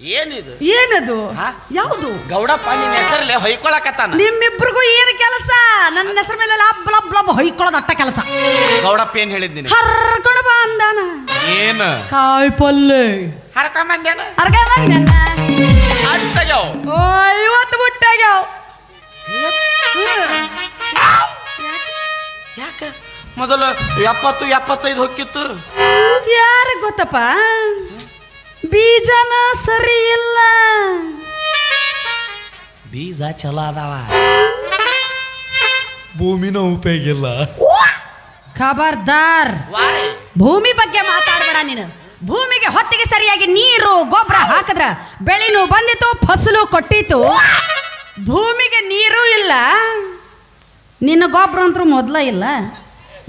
ಏನಿದು? ಏನದು? ಹಾ? ಯಾವುದು? ಗೌಡಪ್ಪ ನಿನ್ನ ಹೆಸರಲ್ಲೇ ಹೊಯ್ಕೊಳಕತ್ತಾನ? ನಿಮ್ಮಿಬ್ರಿಗೂ ಏನು ಕೆಲಸ? ನನ್ನ ಹೆಸರು ಮೇಲೆ ಲಬ್ ಲಬ್ ಲಬ್ ಹೊಯ್ಕೊಳ್ಳೋದು ಅಟ್ಟ ಕೆಲಸ. ಗೌಡಪ್ಪ ಏನ್ ಹೇಳಿದ್ದೀನಿ ಹರ್ಕೊಡ ಬಾ ಅಂದಾನ. ಏನ? ಕಾಯಿ ಪಲ್ಲೆ. ಹರ್ಕೊಂಬಂದೇನ? ಅರ್ಗ ಬಂದಲ್ಲ ಅಟ್ಟಗ್ಯಾವ ಓ ಇವತ್ತು ಮುಟ್ಟಾಗ್ಯಾವ ಯಾಕ? ಮೊದಲು ಎಪ್ಪತ್ತು ಎಪ್ಪತ್ತೈದು ಹೊಕ್ಕಿತ್ತು ಯಾರ ಗೊತ್ತಪ್ಪ? ಬೀಜನ ಸರಿ ಇಲ್ಲ. ಬೀಜ ಚಲೋ ಅದಾವ. ಭೂಮಿನ ಉಪಯೋಗ ಇಲ್ಲ. ಖಬರ್ದಾರ್. ವಾಯ್ ಭೂಮಿ ಬಗ್ಗೆ ಮಾತಾಡಬೇಡ ನೀನು. ಭೂಮಿಗೆ ಹೊತ್ತಿಗೆ ಸರಿಯಾಗಿ ನೀರು ಗೊಬ್ಬರ ಹಾಕಿದ್ರ ಬೆಳೆನೂ ಬಂದಿತ್ತು ಫಸಲು ಕೊಟ್ಟಿತ್ತು ಭೂಮಿಗೆ ನೀರು ಇಲ್ಲ. ನಿನ್ನ ಗೊಬ್ಬರ ಅಂತೂ ಮೊದಲ ಇಲ್ಲ.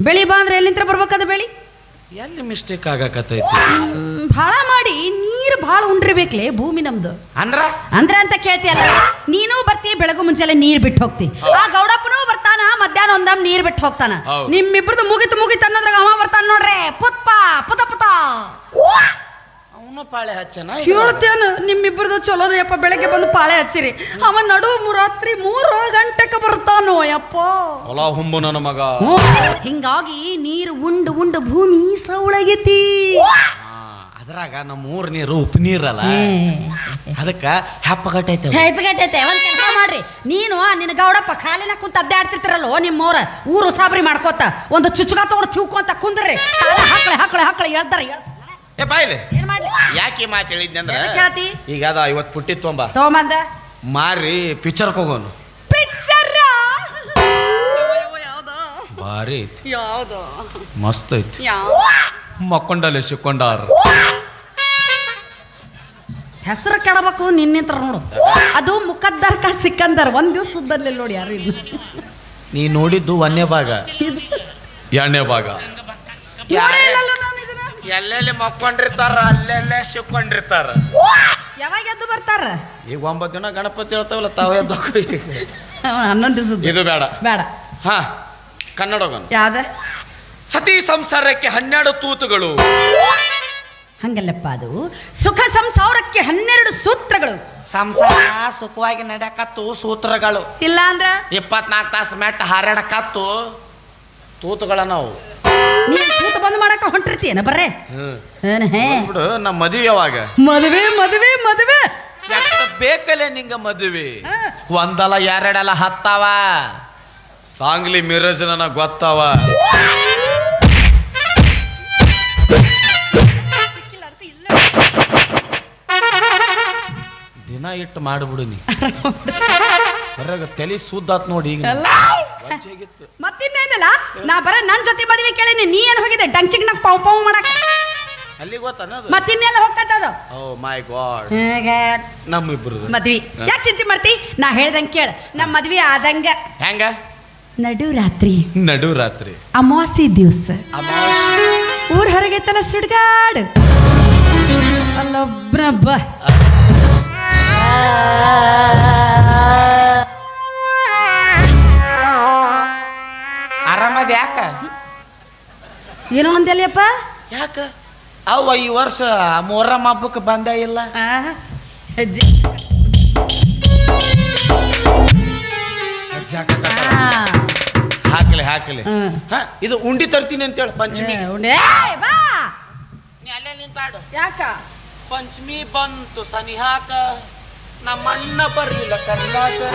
ಬೆಳಿ ಬಂದ್ರೆ ಎಲ್ಲಿಂತ್ರ ಬರ್ಬೇಕದ ಬೆಳಿ? ಎಲ್ಲಿ ಮಿಸ್ಟೇಕ್ ಆಗಕತ್ತೈತಿ? ಭಾಳ ಮಾಡಿ ನೀರು ಭಾಳ ಉಂಡಿರ್ಬೇಕ್ಲೆ ಭೂಮಿ ನಮ್ದು. ಅಂದ್ರ? ಅಂದ್ರ ಅಂತ ಕೇಳ್ತಿಯಲ್ಲ ನೀನು ಬರ್ತಿ ಬೆಳಗು ಮುಂಚೆಲೆ ನೀರ್ ಬಿಟ್ಟು ಹೋಗ್ತಿ. ಆ ಗೌಡಪ್ಪನೂ ಬರ್ತಾನ ಮಧ್ಯಾಹ್ನ ಒಂದಮ್ ನೀರ್ ಬಿಟ್ಟು ಹೋಗ್ತಾನ. ನಿಮ್ಮಿಬ್ರದ್ದು ಮುಗಿತು ಮುಗಿತು ಅನ್ನೋದ್ರಾಗ ಅವ ಬರ್ತಾನ ನೋಡ್ರಿ. ಪುತ್ಪ ಪುತ ಪುತ. ಪಾಳೆ ಹಚ್ಚನ? ಹೇಳ್ತೇನ ನಿಮ್ಮಿಬ್ರದ್ದು ಚಲೋ ಯಪ್ಪ ಬೆಳಗ್ಗೆ ಬಂದು ಪಾಳೆ ಹಚ್ಚಿರಿ. ಅವ ನಡು ರಾತ್ರಿ ಮೂರು ಗಂಟೆಗೆ ಬರ್ತಾನೋ ಯಪ್ಪ ಹೊಲ ಹುಂಬು ನನ್ನ ಮಗ. ಹಿಂಗಾಗಿ ನೀರು ಉಂಡು ಉಂಡು ಭೂಮಿ ಸೌಳಗೈತಿ ಆ, ಅದ್ರಾಗ ನಮ್ಮ ಊರ್ ನೀರು ಉಪ್ಪು ನೀರಲ್ಲ. ಅದಕ್ಕ ಹೆಪ್ಪಗಟ್ಟೈತೆ ಹೆಪ್ಪಗಟ್ಟೈತೆ ಒಂದ್ ಕೆಲಸ ಮಾಡ್ರಿ. ನೀನು ನಿನ್ನ ಗೌಡಪ್ಪ ಖಾಲಿನ ಕುಂತ ಅಡ್ಡಾಡ್ತಿರ್ತಿರಲ್ಲೋ ನಿಮ್ಮವ್ರ ಊರು ಸಾಬ್ರಿ ಮಾಡ್ಕೋತ ಒಂದು ಚುಚ್ಚುಗ ತಗೊಂಡು ತಿಳ್ಕೊಂತ ಕುಂದ್ರಿ. ಹಾಕಳೆ ಹಾಕಳೆ ಹಾಕಳೆ ಹೇಳ್ತಾರೆ ಹೇಳ್ತಾರ. ಏ ಬಾಯ್ಲಿ ಏನ್ ಮಾಡ್ಲಿ? ಯಾಕೆ ಮಾತು ಹೇಳಿದ್ನಿ ಅಂದ್ರೆ ಎದಕ್ ಹೇಳ್ತಿ? ಈಗ ಅದ ಐವತ್ತು ಪುಟ್ಟಿ ತೊಂಬ. ತಗೊಂಬಂದ? ಮಾರಿ ಪಿಕ್ಚರ್ಗೆ ಹೋಗೋನು. ಪಿಕ್ಚರ್ ಭಾರಿ ಐತಿ. ಯಾವ್ದು? ಮಸ್ತ್ ಐತಿ. ಯಾವ ಮಕ್ಕೊಂಡಲ್ಲಿ ಸಿಕ್ಕೊಂಡಾರ ಹೆಸರು ಕೆಡಬೇಕು ನಿನ್ನಿಂತ್ರ ನೋಡು. ಅದು ಮುಖದ್ದರ್ಕ ಕಾ ಸಿಕ್ಕಂದರ್. ಒಂದ್ ದಿವ್ಸ ಸುದ್ದಲ್ಲಿ ನೋಡಿ ಯಾರು ಇಲ್ಲ. ನೀ ನೋಡಿದ್ದು ಒಂದೇ ಭಾಗ ಎರಡನೇ ಭಾಗ. ಇಲ್ಲಲ್ಲ ಇದನ್ನ. ಎಲ್ಲೆಲ್ಲಿ ಮಕ್ಕೊಂಡಿರ್ತಾರ ಅಲ್ಲೆಲ್ಲೇ ಸಿಕ್ಕೊಂಡಿರ್ತಾರ. ಯಾವಾಗ ಎದ್ದು ಬರ್ತಾರ? ಈಗ ಒಂಬತ್ತು ದಿನ ಗಣಪತಿ ಹೇಳ್ತಾವಲ್ಲ ತಾವೇ ಎದ್ದು ಹನ್ನೊಂದು ದಿವಸದ ಇದು ಬೇಡ. ಬೇಡ. ಹಾ ಕನ್ನಡ ಯಾವ್ದ? ಸತಿ ಸಂಸಾರಕ್ಕೆ ಹನ್ನೆರಡು ತೂತುಗಳು. ಹಂಗಲ್ಲಪ್ಪ ಅದು. ಸುಖ ಸಂಸಾರಕ್ಕೆ ಹನ್ನೆರಡು ಸೂತ್ರಗಳು. ಸಂಸಾರ ಸುಖವಾಗಿ ನಡೆಯಕತ್ತು ಸೂತ್ರಗಳು. ಇಲ್ಲ ಅಂದ್ರ ಇಪ್ಪತ್ನಾಲ್ಕು ತಾಸು ಮೆಟ್ಟ ಹಾರಾಡಕತ್ತು ತೂತುಗಳ ನಾವು ನೀನ್ ಬಂದ್ ಮಾಡಕ ಹೊಂಟಿರ್ತೀಯನ? ಬರ್ರೆ. ಏನ್ ಹೇ? ಬಿಡು ನಮ್ಮ ಮದುವೆ ಯಾವಾಗ? ಮದುವೆ ಮದುವೆ ಮದುವೆ. ಬೇಕಲ್ಲೇ ನಿಂಗ ಮದುವೆ? ಹಾ. ಒಂದಲ್ಲ ಎರಡಲ್ಲ ಹತ್ತಾವ? ಸಾಂಗ್ಲಿ ಮಿರಜ್ ಗೊತ್ತವ? ದಿನ ಇಟ್ಟು ಮಾಡ್ಬಿಡು ನೀ. ಹೊರಗೆ ತಲೆ ಸುದ್ದಾತ್ ನೋಡಿ ಈಗ. ಮತ್ತಿನ್ನೇನಲ್ಲ? ನಾ ಬರ ನನ್ ಜೊತೆ ಮದುವೆ ಕೇಳಿನಿ ನೀ ಏನ್ ಹೋಗಿದೆ ಡಂಚಿಗ್ ನಾಗ ಪಾವ್ ಪಾವ್ ಮಾಡಕ? ಅಲ್ಲಿ ಗೊತ್ತಾನದು? ಮತ್ತಿನ್ನೆಲ್ಲ ಹೋಗ್ತದ ಓ ಮೈ ಗಾಡ್ ನಮ್ಮಿಬ್ರು ಮದ್ವಿ. ಯಾಕೆ ಚಿಂತೆ ಮಾಡ್ತಿ? ನಾ ಹೇಳ್ದಂಗ್ ಕೇಳ. ನಮ್ಮ ಮದ್ವಿ ಆದಂಗ. ಹೆಂಗ? ನಡು ರಾತ್ರಿ ನಡು ರಾತ್ರಿ ಅಮಾವಾಸ್ಯ. ದಿವಸ ಊರ್ ಹೊರಗೈತಲ್ಲ ಸುಡ್ಗಾಡ್. ಅಲ್ಲೊಬ್ರಬ್ಬ. ಆರಾಮದ ಏನೋ ಅಂದಲ್ಲಪ್ಪ ಯಾಕ? ಅವ ಈ ವರ್ಷ ಮೊಹರಂ ಹಬ್ಬಕ್ಕೆ ಬಂದೇ ಇಲ್ಲ. ಹೆಜ್ಜೆ ಹಾಕಲಿ ಹಾಕಲಿ. ಹಾಕ್ಲಿ ಇದು ಉಂಡಿ ತರ್ತೀನಿ ಅಂತೇಳಿ ಪಂಚಮಿ. ಉಂಡೆ- ಬಾ. ನೀ ಅಲ್ಲೇ ನಿಂತಾಡು. ಯಾಕ? ಪಂಚಮಿ ಬಂತು ಸನಿಹಾಕ. ನಮ್ಮ ಅಣ್ಣ ಬರ್ಲಿಲ್ಲ ಕರ್ನಾಟಕ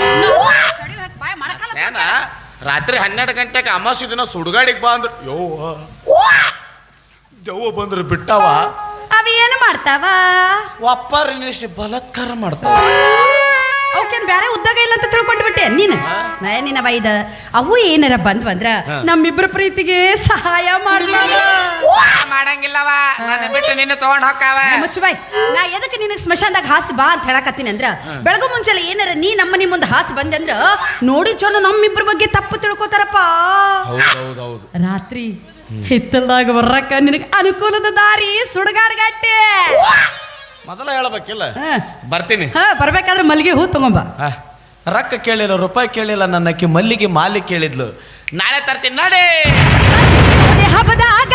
ರಾತ್ರಿ ಹನ್ನೆರಡು ಗಂಟೆಗೆ ಅಮಾಸಿ ದಿನ ಸುಡುಗಾಡಿಗೆ ಬಾ ಅಂದ್ರು. ಯೋವ ದೆವ್ವ ಬಂದ್ರೆ ಬಿಟ್ಟವ. ಅವ ಏನು ಮಾಡ್ತಾವ? ಒಪ್ಪರ್ ನಿಲ್ಲಿಸಿ ಬಲಾತ್ಕಾರ ಮಾಡ್ತಾವ. ಅವಕ್ಕೇನು ಬೇರೆ ಉದ್ಯೋಗ ಇಲ್ಲ ಅಂತ ತಿಳ್ಕೊಂಡು ಬಿಟ್ಟೆ ನೀನು? ನಯ ನಿನ್ನ ಇದ? ಅವು ಏನಾರ ಬಂದ್ವಂದ್ರ ನಮ್ಮಿಬ್ರ ನಮ್ಮಿಬ್ಬರ ಪ್ರೀತಿಗೆ ಸಹಾಯ ಮಾಡ್ತಾವ ಮಾಡಂಗಿಲ್ಲವ ನನ್ನ ಬಿಟ್ಟು ನಿನ್ನ ತಗೊಂಡ್ ಹೋಗ್ತಾವ ಮುಚ್ಚು ಬಾಯ್ ನಾ ಎದಕ್ಕೆ ನಿನಗೆ ಸ್ಮಶಾನದಾಗ ಹಾಸಿ ಬಾ ಅಂತ ಹೇಳಕತ್ತೀನಿ ಅಂದ್ರ? ಬೆಳಗು ಮುಂಚೆಲ್ಲ ಏನಾರ ನೀ ನಮ್ಮನಿ ಮುಂದೆ ಹಾಸಿ ಬಂದೆ ಅಂದ್ರ ನೋಡಿ ನಮ್ಮ ನಮ್ಮಿಬ್ಬರ ಬಗ್ಗೆ ತಪ್ಪು ತಿಳ್ಕೊತಾರಪ್ಪ. ಹೌದೌದೌದು. ರಾತ್ರಿ ಹಿತ್ತಲ್ದಾಗ ಬರ್ರಕ್ಕ ನಿನಗೆ ಅನುಕೂಲದ ದಾರಿ ಸುಡಗಾಡ್ಗಟ್ಟೆ. ಮೊದಲ ಹೇಳ್ಬೇಕಿಲ್ಲ? ಹ. ಬರ್ತೀನಿ. ಹ ಬರ್ಬೇಕಾದ್ರೆ ಮಲ್ಲಿಗೆ ಹೂ ತಗೊಂಬ. ಬಾ ರೊಕ್ಕ ಕೇಳಿಲ್ಲ ರೂಪಾಯಿ ಕೇಳಿಲ್ಲ ನನ್ನ ನನ್ನಕ್ಕೆ ಮಲ್ಲಿಗೆ ಮಾಲಿ ಕೇಳಿದ್ಲು. ನಾಳೆ ತರ್ತೀನಿ ನಡೆ ಹಬ್ಬದ ಹಬ್ಬದಾಗ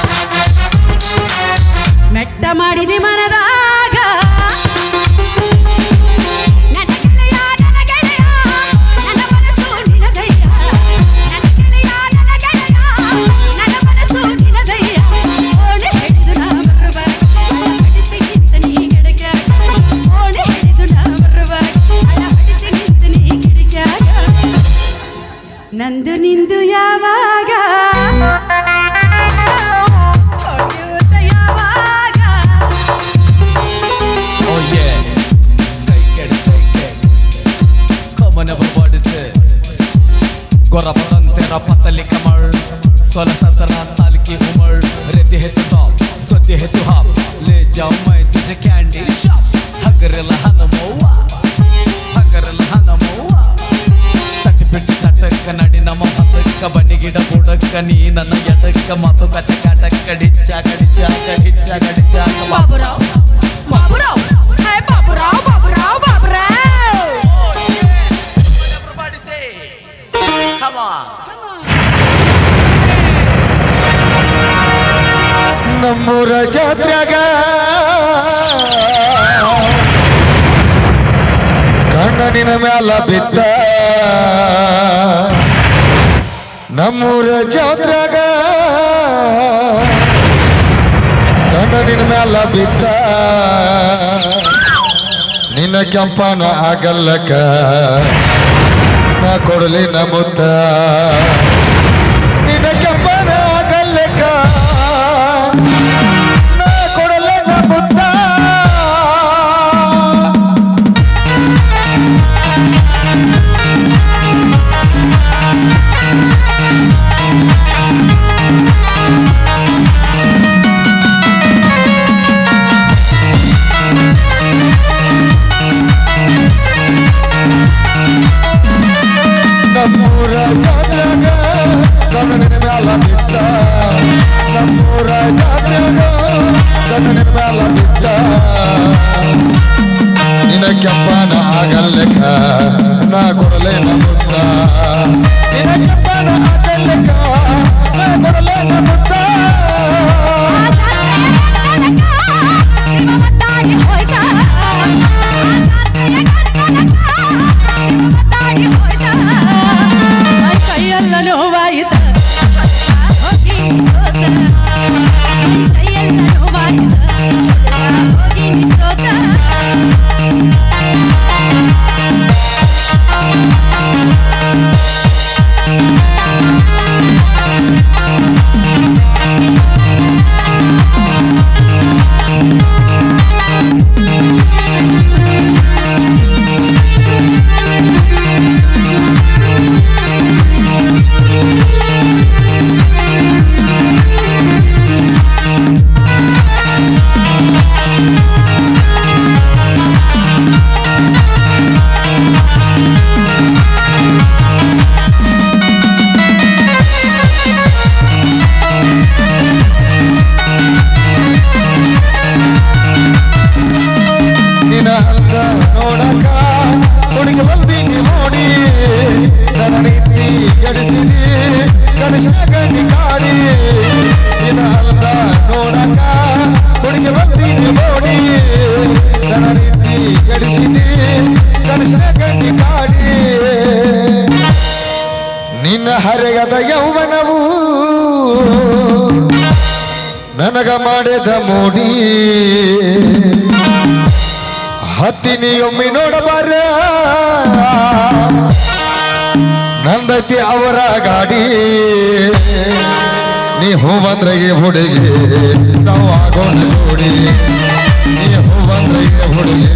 ಮೆಟ್ಟ ಮಾಡಿದೆ ಮನದಾಗ ಹತ್ತಕ್ಕ ಬನ್ನಿ ಗಿಡ ಬುಡಕ್ಕ ನೀ ನನ್ನ ಎಡಕ್ಕ ಮಾತು ಕಟ ಕಟಕ್ಕ ಡಿಚ್ಚ ಕಡಿಚ್ಚ ಕಡಿಚ್ಚ ಕಡಿಚ್ಚ ಬಾಬುರಾವ್ ಬಾಬುರಾವ್ ಹೇ Baburao Baburao Baburao Everybody say, come on. ನಮ್ಮೂರ ಜಾತ್ರೆಗ ಕಣ್ಣನಿನ ಮ್ಯಾಲ ಬಿದ್ದ ನಮ್ಮೂರ ಜಾತ್ರಾಗ ಕಣ್ಣನಿನ ಮ್ಯಾಲ ಬಿದ್ದ. ನಿನ್ನ ಕೆಂಪನ ಆಗಲ್ಲಕ ನಾ ನಮ್ಮ ಮುತ್ತ. ನಮ್ಮೂರ ಜಾತ್ರೆಗ ಕಣ್ಣನಿನ ಮ್ಯಾಲ ಬಿದ್ದ. ನಮ್ಮೂರ ನಾ ಕೊಡಲೇ ನಮ್ಮ ನಿನ ಕೆಂಪನ ನನಗ ಮಾಡಿದ ಮೋಡಿ. ಹತ್ತಿನಿ ಒಮ್ಮೆ ನೋಡಬಾರ ನಂದೈತಿ ಅವರ ಗಾಡಿ. ನೀ ಹೂ ಬಂದ್ರೆ ಈ ಹುಡುಗಿ, ನಾವು ಆಗೋಣ ಜೋಡಿ ನೀ ಹೂ ಬಂದ್ರೆ ಈ ಹುಡುಗಿ